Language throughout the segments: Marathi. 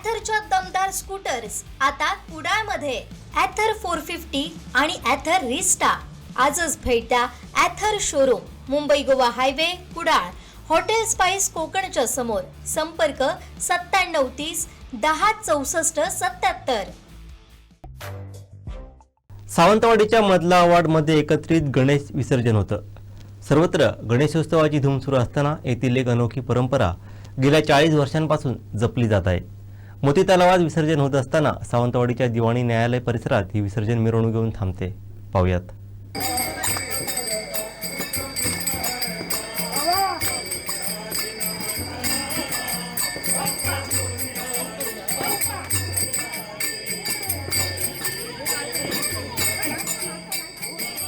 ॲथरच्या दमदार स्कूटर्स आता कुडाळमध्ये. ॲथर फोर फिफ्टी आणि ॲथर रिस्टा आजच भेट द्या Ather showroom Mumbai Goa highway Kudal. Hotel spice कोकणच्या समोर. संपर्क सत्त्याण्णव तीस दहा चौसष्ट सत्याहत्तर सावंतवाडीच्या मधला वार्डमध्ये एकत्रित गणेश विसर्जन होतं. सर्वत्र गणेशोत्सवाची धूम सुरू असताना येथील एक अनोखी परंपरा गेल्या चाळीस वर्षांपासून जपली जात आहे. मोती तलावात विसर्जन होत असताना सावंतवाडीच्या दिवाणी न्यायालय परिसरात ही विसर्जन मिरवणूक घेऊन थांबते. पाहूयात.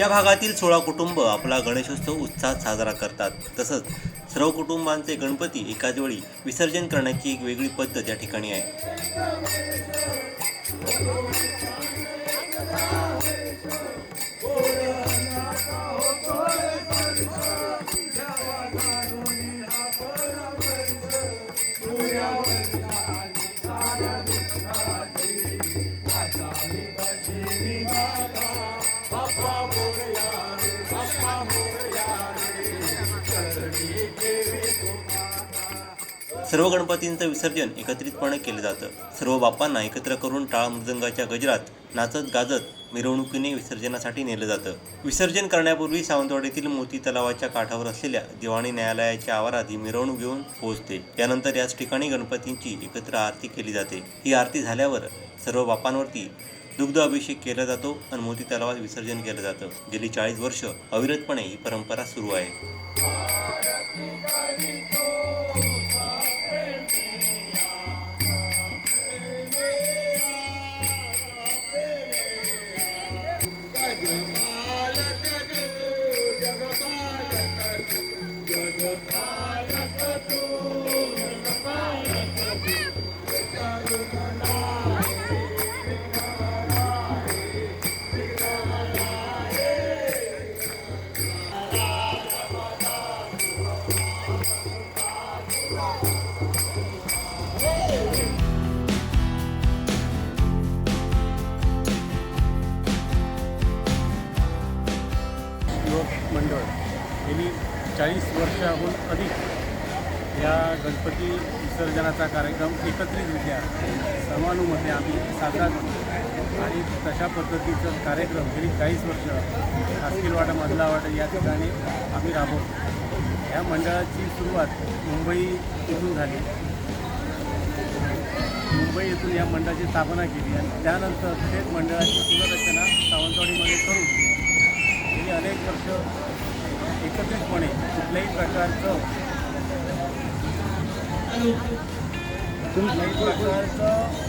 या भागातील सोळा कुटुंब आपला गणेशोत्सव उत्साहात साजरा करतात. तसंच सर्व कुटुंबांचे गणपती एकाच वेळी विसर्जन करण्याची एक वेगळी पद्धत या ठिकाणी आहे. सर्व गणपतींचं विसर्जन एकत्रितपणे केलं जातं. सर्व बाप्पांना एकत्र करून टाळ मृदंगाच्या गजरात नाचत गाजत मिरवणुकीने विसर्जनासाठी नेलं जातं. विसर्जन करण्यापूर्वी सावंतवाडीतील मोती तलावाच्या काठावर असलेल्या दिवाणी न्यायालयाच्या आवारात ही मिरवणूक घेऊन पोहोचते. यानंतर याच ठिकाणी गणपतींची एकत्र आरती केली जाते. ही आरती झाल्यावर सर्व बाप्पांवरती दुग्ध अभिषेक केला जातो आणि मोती तलावात विसर्जन केलं जातं. गेली चाळीस वर्ष अविरतपणे ही परंपरा सुरू आहे. चाळीस वर्षाहून अधिक या गणपती विसर्जनाचा कार्यक्रम एकत्रितरित्या सर्वानुमते आम्ही साजरा करतो. आणि तशा पद्धतीचं कार्यक्रम गेली चाळीस वर्ष कास्किलवाडा मधलावाडा या ठिकाणी आम्ही राबवतो. या मंडळाची सुरुवात मुंबई येथून झाली. मुंबई येथून या मंडळाची स्थापना केली आणि त्यानंतर थेट मंडळाची पुनर्रचना सावंतवाडीमध्ये करून गेली अनेक वर्ष एकत्रितपणे कुठल्याही प्रकारचं कुठल्याही प्रकारचं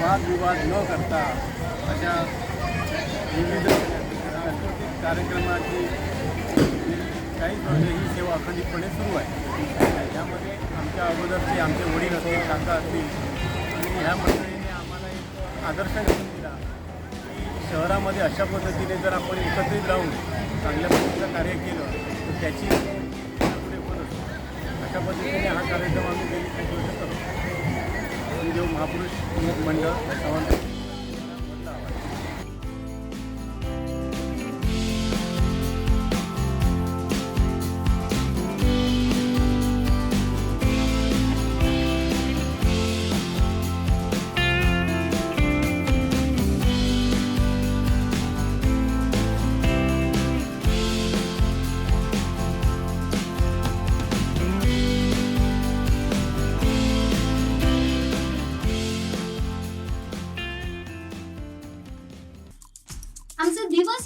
वादविवाद न करता अशा विविध सांस्कृतिक कार्यक्रमाची काही वर्ष ही सेवा अखंडितपणे सुरू आहे. यामध्ये आमच्या अगोदरचे आमचे वडील असतील काका असतील आणि ह्या मंडळीने आम्हाला एक आदर्श दिला शहरामध्ये अशा पद्धतीने जर आपण एकत्रित राहून चांगल्या पद्धतीचं कार्य केलं तर त्याची पुढे परत अशा पद्धतीने हा कार्यक्रम आम्ही गेली काही वर्ष करतो. देव महापुरुष मंडळ सावंत